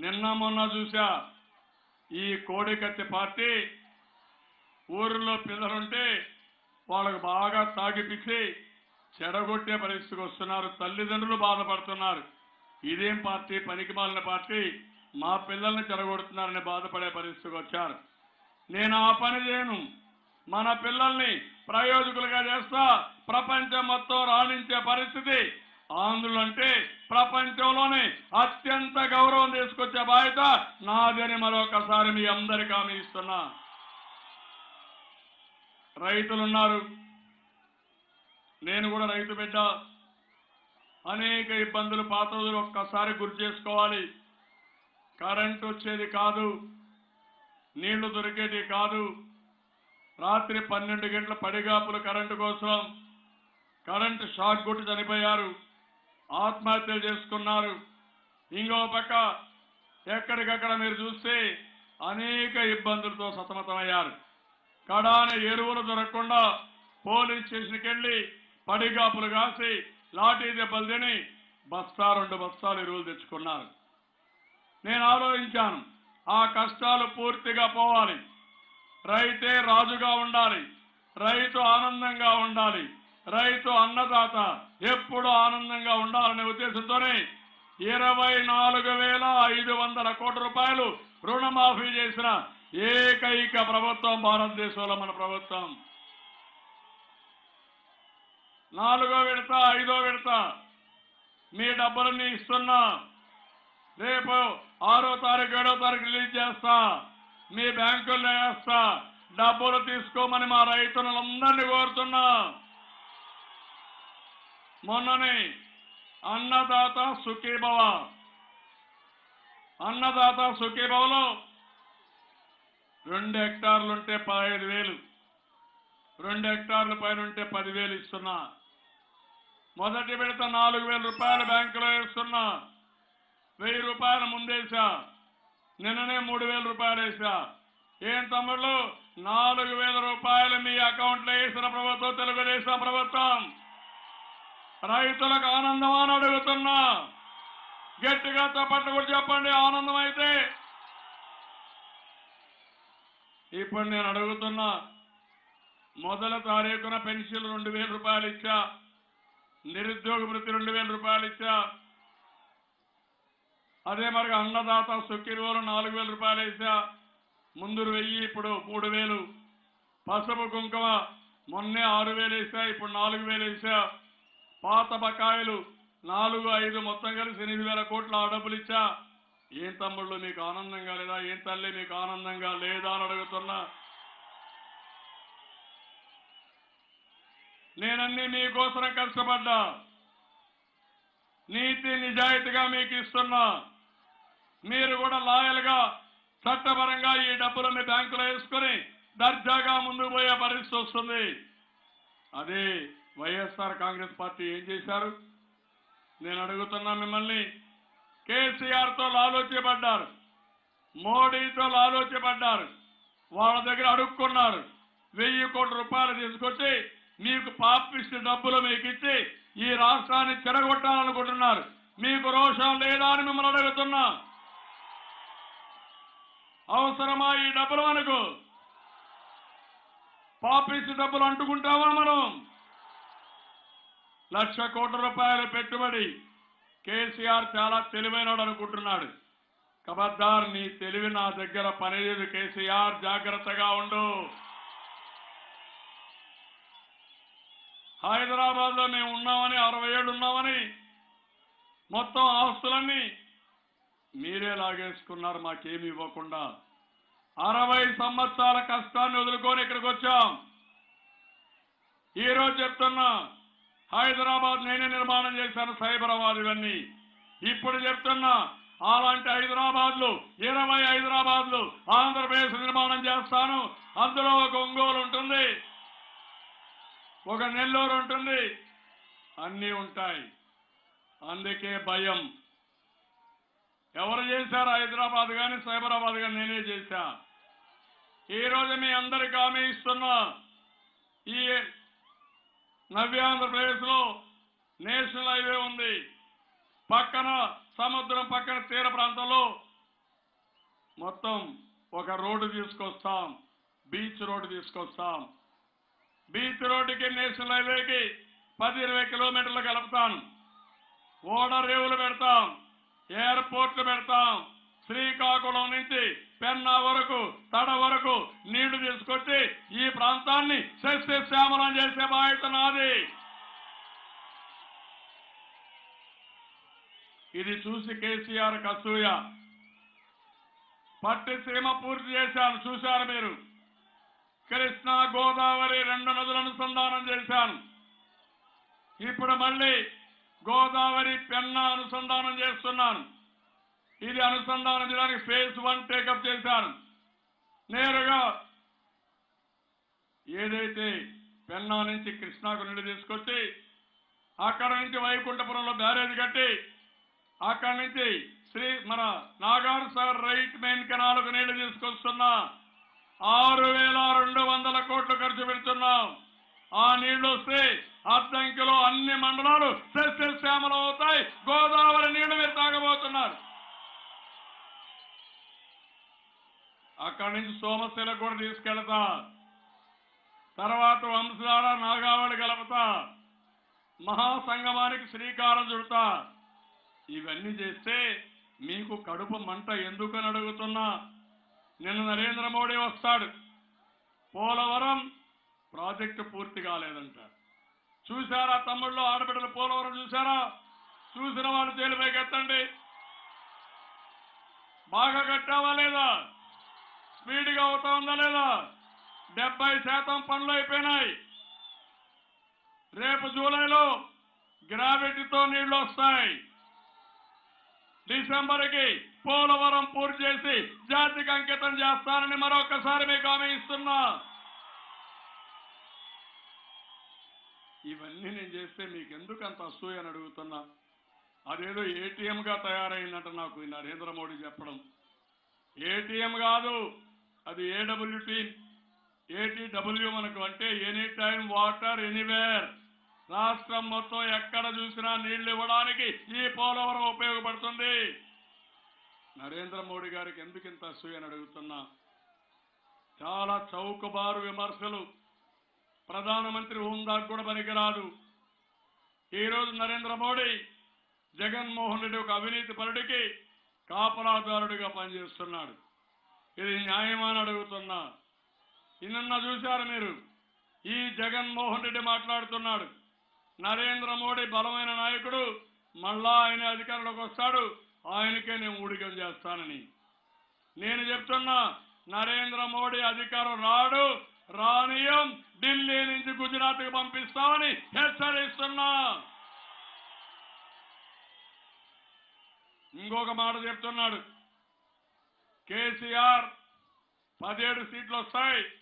నిన్న మొన్న చూసా ఈ కోడికత్తి పార్టీ ఊరిలో పిల్లలుంటే వాళ్ళకు బాగా తాగిపిచ్చి చెడగొట్టే పరిస్థితికి వస్తున్నారు. తల్లిదండ్రులు బాధపడుతున్నారు. ఇదేం పార్టీ? పనికిమాలిన పార్టీ. మా పిల్లల్ని చెడగొడుతున్నారని బాధపడే పరిస్థితికి వచ్చారు. నేను ఆ పని చేయను. మన పిల్లల్ని ప్రయోజకులుగా చేస్తా. ప్రపంచం మొత్తం రాణించే పరిస్థితి. ఆంధ్రులు అంటే ప్రపంచంలోనే అత్యంత గౌరవం తీసుకొచ్చే బాధ్యత నాదని మరొకసారి మీ అందరికీ హామీ ఇస్తున్నా. రైతులున్నారు. నేను కూడా రైతు బిడ్డ. అనేక ఇబ్బందులు పాత రోజులు ఒక్కసారి గుర్తు చేసుకోవాలి. కరెంట్ వచ్చేది కాదు. నీళ్ళు దొరికేది కాదు. రాత్రి పన్నెండు గంటల పడిగాపులు కరెంటు కోసం కరెంటు షాక్ కొట్టి చనిపోయారు. ఆత్మహత్యలు చేసుకున్నారు. ఇంకో పక్క ఎక్కడికక్కడ మీరు చూస్తే అనేక ఇబ్బందులతో సతమతమయ్యారు. కడాన ఎరువులు దొరకకుండా పోలీస్ స్టేషన్కి వెళ్ళి పడిగాపులు కాసి లాఠీ దెబ్బలు తిని బస్తా రెండు బస్తాలు ఎరువులు తెచ్చుకున్నారు. నేను ఆలోచించాను ఆ కష్టాలు పూర్తిగా పోవాలి. రైతే రాజుగా ఉండాలి రైతు ఆనందంగా ఉండాలి రైతు అన్నదాత ఎప్పుడు ఆనందంగా ఉండాలనే ఉద్దేశంతోనే ఇరవై నాలుగు వేల ఐదు వందల కోట్ల రూపాయలు రుణమాఫీ చేసిన ఏకైక ప్రభుత్వం భారతదేశంలో మన ప్రభుత్వం. నాలుగో విడత ఐదో విడత మీ డబ్బులన్నీ ఇస్తున్నా. రేపు ఆరో తారీఖు ఏడో తారీఖు రిలీజ్ చేస్తా. మీ బ్యాంకుల్లో వేస్తా. డబ్బులు తీసుకోమని మా రైతులందరినీ కోరుతున్నా. మొన్ననే అన్నదాత సుఖీభవ. అన్నదాత సుఖీభవలో రెండు హెక్టార్లు ఉంటే పదహైదు వేలు. రెండు హెక్టార్ల పైన ఉంటే పదివేలు ఇస్తున్నా. మొదటి విడత నాలుగు వేల రూపాయలు బ్యాంకులో వేస్తున్నా. వెయ్యి రూపాయలు ముందేసా నిన్ననే మూడు వేల రూపాయలు వేసా ఏం తమ్ముళ్ళు? నాలుగు వేల రూపాయలు మీ అకౌంట్లో వేసిన ప్రభుత్వం తెలుగుదేశం ప్రభుత్వం. రైతులకు ఆనందం అని అడుగుతున్నా. గట్టిగా తప్పట్లు కూడా చెప్పండి ఆనందం అయితే ఇప్పుడు నేను అడుగుతున్నా మొదల తారీఖున పెన్షన్ రెండు వేల రూపాయలు ఇచ్చా నిరుద్యోగ వృత్తి రెండు వేల రూపాయలు ఇచ్చా. అదే మరి అన్నదాత సుఖీరోలు నాలుగు వేల రూపాయలు వేసా. ముందు వెయ్యి ఇప్పుడు మూడు వేలు. పసుపు కుంకుమ మొన్నే ఆరు వేలు వేసా ఇప్పుడు నాలుగు వేలు వేసా. పాత బకాయిలు నాలుగు ఐదు మొత్తం కలిసి ఎనిమిది వేల కోట్ల ఆ డబ్బులు ఇచ్చా. ఏం తమ్ముళ్ళు మీకు ఆనందంగా లేదా? ఏం తల్లి మీకు ఆనందంగా లేదా అని అడుగుతున్నా. నేనన్నీ మీకోసం కష్టపడ్డా. నీతి నిజాయితీగా మీకు ఇస్తున్నా. మీరు కూడా లాయల్గా చట్టపరంగా ఈ డబ్బులు మీ బ్యాంకులో వేసుకుని దర్జాగా ముందుకు పోయే పరిస్థితి వస్తుంది. అదే వైఎస్ఆర్ కాంగ్రెస్ పార్టీ ఏం చేశారు? నేను అడుగుతున్నా మిమ్మల్ని. కేసీఆర్తో మోడీతో లాలోచ్యపడ్డారు వాళ్ళ దగ్గర అడుక్కున్నారు. వెయ్యి కోట్ల రూపాయలు తీసుకొచ్చి మీకు పాపిస్తే డబ్బులు మీకు ఇచ్చి ఈ రాష్ట్రాన్ని చెడగొట్టాలనుకుంటున్నారు. మీకు రోషం లేదా అని మిమ్మల్ని అడుగుతున్నా. అవసరమా ఈ డబ్బులు మనకు? పాపిస్తే డబ్బులు అంటుకుంటామా మనం? లక్ష కోట్ల రూపాయల పెట్టుబడి. కేసీఆర్ చాలా తెలివైనడు అనుకుంటున్నాడు. కబద్దార్ నీ తెలివి నా దగ్గర పనిలేదు. కేసీఆర్ జాగ్రత్తగా ఉండు. హైదరాబాద్లో మేము ఉన్నామని అరవై ఏడు ఉన్నామని మొత్తం ఆస్తులన్నీ మీరే లాగేసుకున్నారు మాకేమి ఇవ్వకుండా. అరవై సంవత్సరాల కష్టాన్ని వదులుకొని ఇక్కడికి వచ్చాం. ఈ రోజు చెప్తున్నా హైదరాబాద్ నేనే నిర్మాణం చేశాను సైబరాబాద్ ఇవన్నీ. ఇప్పుడు చెప్తున్నా అలాంటి హైదరాబాద్లు ఇరవై హైదరాబాద్లు ఆంధ్రప్రదేశ్ నిర్మాణం చేస్తాను. అందులో ఒక ఒంగోలు ఉంటుంది ఒక నెల్లూరు ఉంటుంది అన్నీ ఉంటాయి. అందుకే భయం. ఎవరు చేశారు హైదరాబాద్ కానీ సైబరాబాద్ కానీ నేనే చేశా. ఈ రోజు మీ అందరికి హామీ ఇస్తున్నా ఈ నవ్యాంధ్రప్రదేశ్లో నేషనల్ హైవే ఉంది. పక్కన సముద్రం పక్కన తీర ప్రాంతంలో మొత్తం ఒక రోడ్డు తీసుకొస్తాం. బీచ్ రోడ్డు తీసుకొస్తాం. బీచ్ రోడ్డుకి నేషనల్ హైవేకి పది ఇరవై కిలోమీటర్లు కలుపుతాను ఓడ రేవులు పెడతాం. ఎయిర్పోర్ట్లు పెడతాం. శ్రీకాకుళం నుంచి పెన్నా వరకు తడ వరకు నీళ్ళు తీసుకొచ్చి ఈ ప్రాంతాన్ని సస్యశ్యామలం చేసే బాధ్యత నాది. ఇది చూసి కేసీఆర్ కసూయ పట్టిసీమ పూర్తి చేశాను చూశారు మీరు. కృష్ణా గోదావరి రెండు నదులను అనుసంధానం చేశాను. ఇప్పుడు మళ్ళీ గోదావరి పెన్నా అనుసంధానం చేస్తున్నాను. ఇది అనుసంధానం చేయడానికి ఫేజ్ వన్ టేకప్ చేశాను నేరుగా ఏదైతే పెన్నా నుంచి కృష్ణాకు నీళ్ళు తీసుకొచ్చి అక్కడ నుంచి వైకుంఠపురంలో బ్యారేజ్ కట్టి అక్కడి నుంచి శ్రీ మన నాగార్ సాగర్ రైట్ మెయిన్ కెనాల్కు నీళ్ళు తీసుకొస్తున్నా. ఆరు వేల రెండు వందల కోట్లు ఖర్చు పెడుతున్నాం. ఆ నీళ్ళు వస్తే అద్దంకిలో అన్ని మండలాలు సస్యశ్యామలం అవుతాయి. గోదావరి నీళ్ళు మీరు తాగబోతున్నారు. అక్కడి నుంచి సోమశిల కూడా తీసుకెళ్తా. తర్వాత వంశధార నాగావళి కలుపుతా. మహాసంగమానికి శ్రీకారం చుడతా. ఇవన్నీ చేస్తే మీకు కడుపు మంట ఎందుకని అడుగుతున్నా? నిన్న నరేంద్ర మోడీ వస్తాడు. పోలవరం ప్రాజెక్టు పూర్తి కాలేదంట. చూసారా తమ్ముళ్ళు ఆడబిడ్డలు పోలవరం చూసారా చూసిన వాళ్ళు జైలుపై ఎత్తండి బాగా కట్టావా లేదా? స్పీడ్గా అవుతా ఉందా లేదా? డెబ్బై శాతం పనులు అయిపోయినాయి. రేపు జూలైలో గ్రావిటీతో నీళ్ళు వస్తాయి. డిసెంబర్కి పోలవరం పూర్తి చేసి జాతికి అంకితం చేస్తానని మరొకసారి మీకు హామీ ఇస్తున్నా. ఇవన్నీ నేను చేస్తే మీకు ఎందుకు అంత అసూయ అని అడుగుతున్నా? అదేదో ATM గా తయారైందంట నాకు నరేంద్ర మోడీ చెప్పడం. ఏటీఎం కాదు అది ఏడబ్ల్యూటీ ఏటీడబ్ల్యూ మనకు అంటే ఎనీ టైం వాటర్ ఎనీవేర్ రాష్ట్రం మొత్తం ఎక్కడ చూసినా నీళ్ళు ఇవ్వడానికి ఈ పోలవరం ఉపయోగపడుతుంది. నరేంద్ర మోడీ గారికి ఎందుకు ఇంత అసూయని అడుగుతున్నా? చాలా చౌకబారు విమర్శలు. ప్రధానమంత్రి హోందాకు కూడా పనికిరాదు. ఈరోజు నరేంద్ర మోడీ జగన్మోహన్ రెడ్డి ఒక అవినీతి పరుడికి కాపలాదారుడిగా పనిచేస్తున్నాడు. ఇది న్యాయమని అడుగుతున్నా. నిన్న చూశారు మీరు? ఈ జగన్మోహన్ రెడ్డి మాట్లాడుతున్నాడు. నరేంద్ర మోడీ బలమైన నాయకుడు మళ్ళా ఆయన అధికారంలోకి వస్తాడు. ఆయనకే నేను ఊడికం చేస్తానని. నేను చెప్తున్నా నరేంద్ర మోడీ అధికారం రాడు రానియం ఢిల్లీ నుంచి గుజరాత్కి పంపిస్తామని హెచ్చరిస్తున్నా. ఇంకొక మాట చెప్తున్నాడు. కేసీఆర్ పదిహేడు సీట్లు వస్తాయి.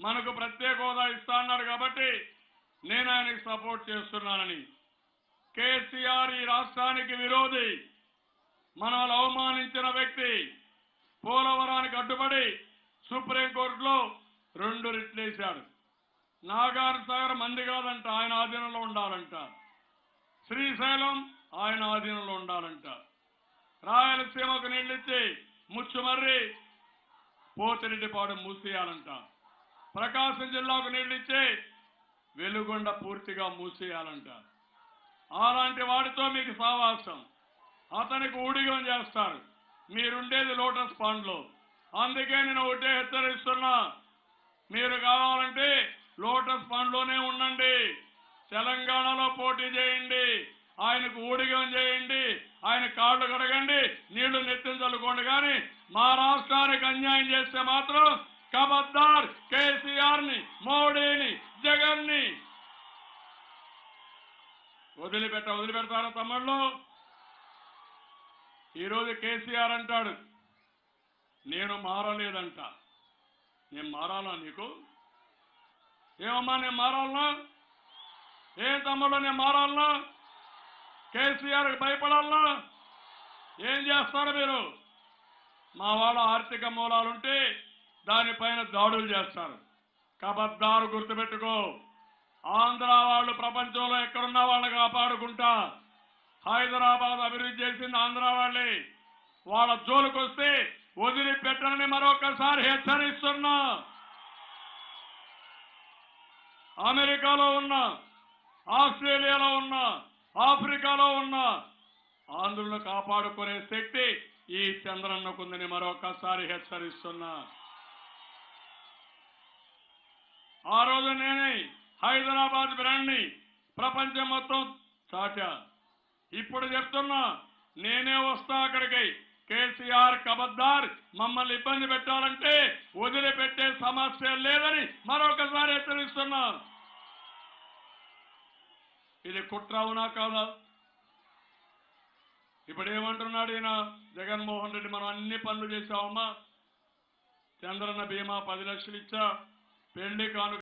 మనకు ప్రత్యేక హోదా ఇస్తా అన్నారు కాబట్టి నేను ఆయనకి సపోర్ట్ చేస్తున్నానని. కేసీఆర్ ఈ రాష్ట్రానికి విరోధి. మనల్ని అవమానించిన వ్యక్తి పోలవరానికి అడ్డుపడి సుప్రీంకోర్టులో రెండు రిట్లేశాడు. నాగార్ సాగర్ మంది కాదంట ఆయన ఆధీనంలో ఉండాలంట. శ్రీశైలం ఆయన ఆధీనంలో ఉండాలంట. రాయలసీమకు నీళ్ళిచ్చి ముచ్చుమర్రి పోతిరెడ్డిపాడు మూసేయాలంట. ప్రకాశం జిల్లాకు నీళ్ళిచ్చి వెలుగొండ పూర్తిగా మూసేయాలంట. అలాంటి వాడితో మీకు సావాసం. అతనికి ఊడిగం చేస్తారు. మీరుండేది లోటస్ పాండ్లో. అందుకే నేను ఒకటే హెచ్చరిస్తున్నా. మీరు కావాలంటే లోటస్ పాండ్లోనే ఉండండి. తెలంగాణలో పోటీ చేయండి. ఆయనకు ఊడిగం చేయండి ఆయన కాళ్ళు కడగండి నీళ్ళు నెత్తిన చల్లుకోండి. కానీ మా రాష్ట్రానికి అన్యాయం చేస్తే మాత్రం కబద్దార్ కేసీఆర్ని మోడీని జగన్ని వదిలిపెట్ట వదిలిపెడతారా తమ్ముళ్ళు? ఈరోజు కేసీఆర్ అంటాడు నేను మారలేదంట. నేను మారాలా నీకు? ఏమమ్మా నేను మారాలనా? ఏ తమ్ముడు నేను మారాలనా? కేసీఆర్కి భయపడాలనా? ఏం చేస్తారు మీరు? మా వాళ్ళ ఆర్థిక మూలాలుంటే దానిపైన దాడులు చేస్తారు. కబద్దారు గుర్తుపెట్టుకో. ఆంధ్ర వాళ్ళు ప్రపంచంలో ఎక్కడున్న వాళ్ళని కాపాడుకుంటా. హైదరాబాద్ అభివృద్ధి చేసింది ఆంధ్ర వాళ్ళే. వాళ్ళ జోలికి వదిలిపెట్టనని మరొకసారి హెచ్చరిస్తున్నా. అమెరికాలో ఉన్న ఆస్ట్రేలియాలో ఉన్న ఆఫ్రికాలో ఉన్న ఆంధ్రులను కాపాడుకునే శక్తి ఈ చంద్రన్నకుందని మరొకసారి హెచ్చరిస్తున్నా. ఆ రోజు నేనే హైదరాబాద్ బ్రాండ్ని ప్రపంచం మొత్తం చాటా. ఇప్పుడు చెప్తున్నా నేనే వస్తా అక్కడికి. కేసీఆర్ కబద్దార్ మమ్మల్ని ఇబ్బంది పెట్టాలంటే వదిలిపెట్టే సమస్య లేదని మరొకసారి హెచ్చరిస్తున్నా. ఇది కుట్ర అవునా కాదా? ఇప్పుడు ఏమంటున్నాడు ఈయన? జగన్మోహన్ రెడ్డి మనం అన్ని పనులు చేశామమ్మా. చంద్రన్న బీమా పది లక్షలు ఇచ్చా. పెళ్ళి కాను